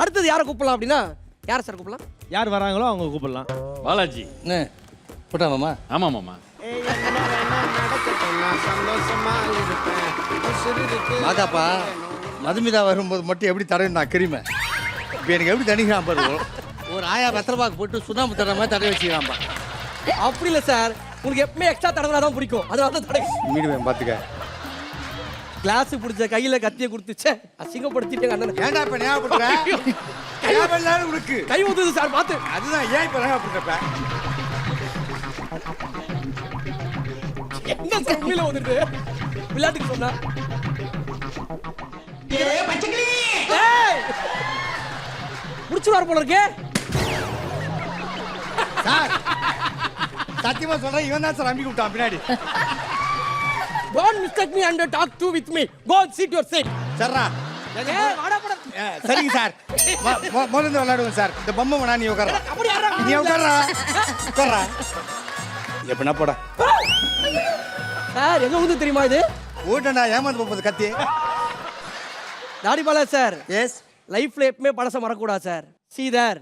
அடுத்தது யாரை கூப்பிடலாம் அப்படின்னா யாரை சார் கூப்பிடலாம்? யார் வராங்களோ அவங்க கூப்பிடலாம். பாலாஜி. என்ன போட்டா மாமா? ஆமா மாமா. மாதாப்பா மதுமிதா வரும்போது மட்டும் எப்படி தடவை நான் கிரிமை? இப்போ எனக்கு எப்படி தணிக்கிறான் பாரு ஒரு ஆயா பத்திரபாக்கு போட்டு சுண்ணாம்பு தடவை மாதிரி தடவை வச்சுக்கிறான்பா. அப்படி இல்லை சார். உங்களுக்கு எப்பவுமே எக்ஸ்ட்ரா தடவை தான் பிடிக்கும். அதனால தான் தடவை மீடுவேன் பார்த்துக்க கிளாஸ் பிடிச்ச கையில கத்தியை கொடுத்துச்சே அசிங்கப்படுத்திட்டேங்க அண்ணன் ஏன்டா இப்போ ஞாபகப்படுற ஞாபகம் உனக்கு. கை ஊத்துது சார் பார்த்து. அதுதான் ஏன் இப்போ ஞாபகப்படுறப்ப என்ன சார் கீழே வந்துட்டு? விளையாட்டுக்கு சொன்னா! முடிச்சுடுவார் போல இருக்கே. சார் சத்தியமா சொல்றேன் இவன் தான் சார் அம்பி விட்டான் பின்னாடி. Don't mistake me and talk to with me go seat your seat சர்ரா சரிங்க சார். முதல்ல விளையாடுவோம் சார். இந்த பொம்மை வேணா நீ உட்கார. நீ உட்கார்றா உட்கார்றா எப்படின்னா போட? சார் எங்க வந்து தெரியுமா இது? ஓட்டண்டா ஏமாந்து போகுது கத்தி. தாடி பாலா சார். எஸ் லைஃப்ல எப்பவுமே பழச மறக்கூடாது சார். சீதர்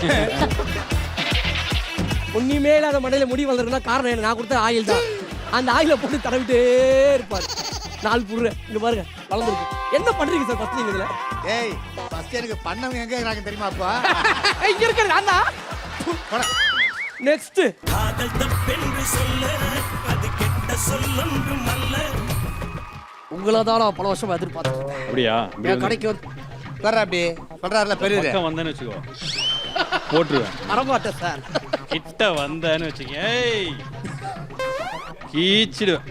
ஒண்ணுமே இல்லாத மண்டையில முடி வளர்றதுனா காரணம் என்ன? நான் கொடுத்த ஆயில் தான். அந்த ஆயில போட்டு தடவிட்டே இருப்பார். நாலு புடுற இங்க பாருங்க வளர்ந்துருக்கு. என்ன பண்றீங்க சார் ஃபர்ஸ்ட் நீங்க இதுல? ஏய் ஃபர்ஸ்ட் எனக்கு பண்ணவங்க எங்க இருக்காங்க தெரியுமா அப்பா? இங்க இருக்கிறது நான் தான். போடா. நெக்ஸ்ட் உங்களை தான் பல வருஷமா எதிர்பார்த்துட்டு இருக்கேன். அப்படியா? என் கடைக்கு வந்து உட்கார்றா அப்படி. சொல்றாருல பக்கம் வந்தேன்னு வச்சுக்கோ. போட்டுருவேன். வரமாட்டேன் சார். கிட்ட வந்தேன்னு வச்சுக்க ஏய் கீச்சிடுவேன்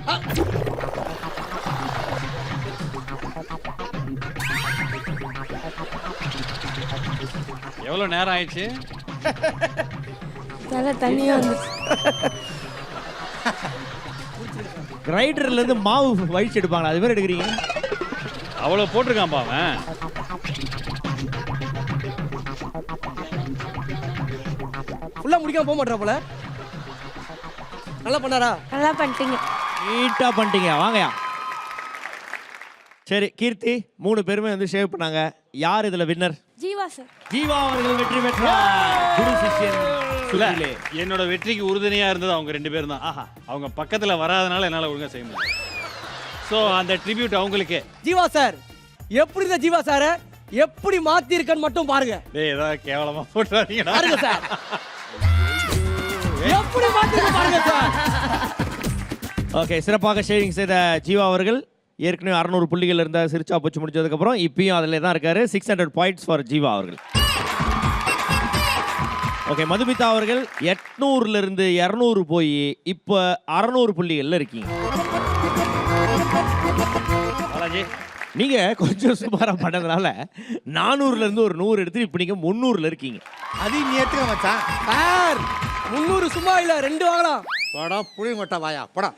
எவ்வளவு நேரம் ஆயிடுச்சு தலை தண்ணியா வந்து கிரைண்டர்ல இருந்து மாவு வழிச்சு எடுப்பாங்களா? அது மாதிரி எடுக்கிறீங்க? அவ்வளவு போட்டிருக்கான்பா அவன் ஃபுல்லா முடிக்காம போக மாட்டா போல. நல்லா பண்ணாரா? நல்லா பண்ணிட்டீங்க. நீட்டா பண்ணிட்டீங்க. வாங்கயா சரி கீர்த்தி மூணு பேருமே வந்து ஷேவ் பண்ணாங்க. யார் இதுல வின்னர் ஜீவா சார் ஜீவா அவர்கள் வெற்றி பெற்றார். குரு சிஷ்யன் இல்ல, சுற்றிலே. என்னோட வெற்றிக்கு உறுதுணையா இருந்தது அவங்க ரெண்டு பேரும் தான். ஆஹா அவங்க பக்கத்துல வராதனால என்னால ஒழுங்கா செய்ய முடியல. சோ அந்த ட்ரிபியூட் அவங்களுக்கே. ஜீவா சார் எப்படி இந்த ஜீவா சார எப்படி மாத்தி இருக்கன்னு மட்டும் பாருங்க. டேய் ஏதாவது கேவலமா போட்டுறாதீங்கடா பாருங்க சார் எப்படி மாத்தி பாருங்க சார். ஓகே சிறப்பாக ஷேவிங் செய்த ஜீவா அவர்கள். ஏற்கனவே அறநூறு புள்ளிகள் இருந்த சிரிச்சா போச்சு முடிச்சதுக்கப்புறம் இப்பயும் அதில் தான் இருக்காரு. Six hundred points for Jeeva அவர்கள். ஓகே மதுமிதா அவர்கள் எட்நூறுல இருந்து இரநூறு போய் இப்போ அறநூறு புள்ளிகள்ல இருக்கீங்க. பாலாஜி நீங்க கொஞ்சம் சுமாரா பண்ணதுனால நானூறுல இருந்து ஒரு நூறு எடுத்து இப்போ நீங்க முந்நூறுல இருக்கீங்க. அதையும் எடுத்துக்க மச்சான். சார் முந்நூறு சும்மா இல்ல ரெண்டு வாங்கலாம். போடா புளி மட்டா வாயா போடா.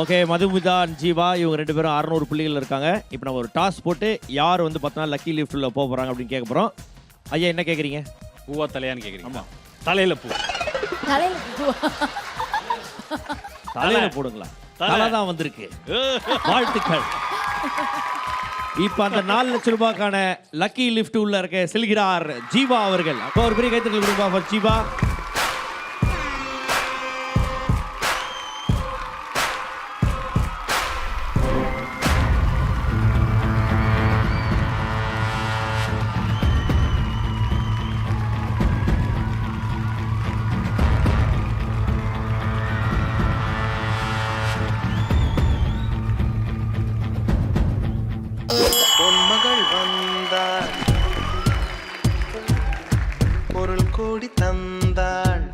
ஓகே மதுமிதா and ஜீவா இவங்க ரெண்டு பேரும் அறநூறு புள்ளிகள் இருக்காங்க. இப்போ நம்ம ஒரு டாஸ் போட்டு யார் வந்து நாள் லக்கி லிஃப்ட்ல போக போறாங்க அப்படின்னு கேட்க போறோம். ஐயா என்ன கேட்குறீங்க பூவா தலையான்னு கேக்குறீங்க. ஆமா. தலையில பூ. தலையில? தலையில போடுங்களா. தலை. தான் வந்திருக்கு. வாழ்த்துக்கள். இப்ப அந்த நாலு லட்சம் ரூபாய்க்கான லக்கி லிஃப்ட் உள்ள இருக்க செல்கிறார் ஜீவா அவர்கள். அப்போ ஒரு பெரிய கைத்தறல் கொடுப்பா ஜீவா. கோடி தந்தாள்.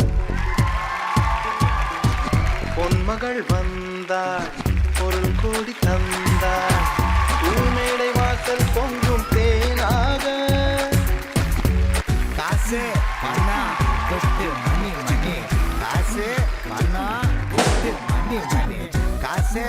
பொன்மகள் வந்தாள் பொருள் கோடி தந்தாள். பூமேடை வாசல் பொங்கும் தேனாக. காசு பணம் கொட்டு மணி மணி காசு பணம் கொட்டு மணி மணி காசு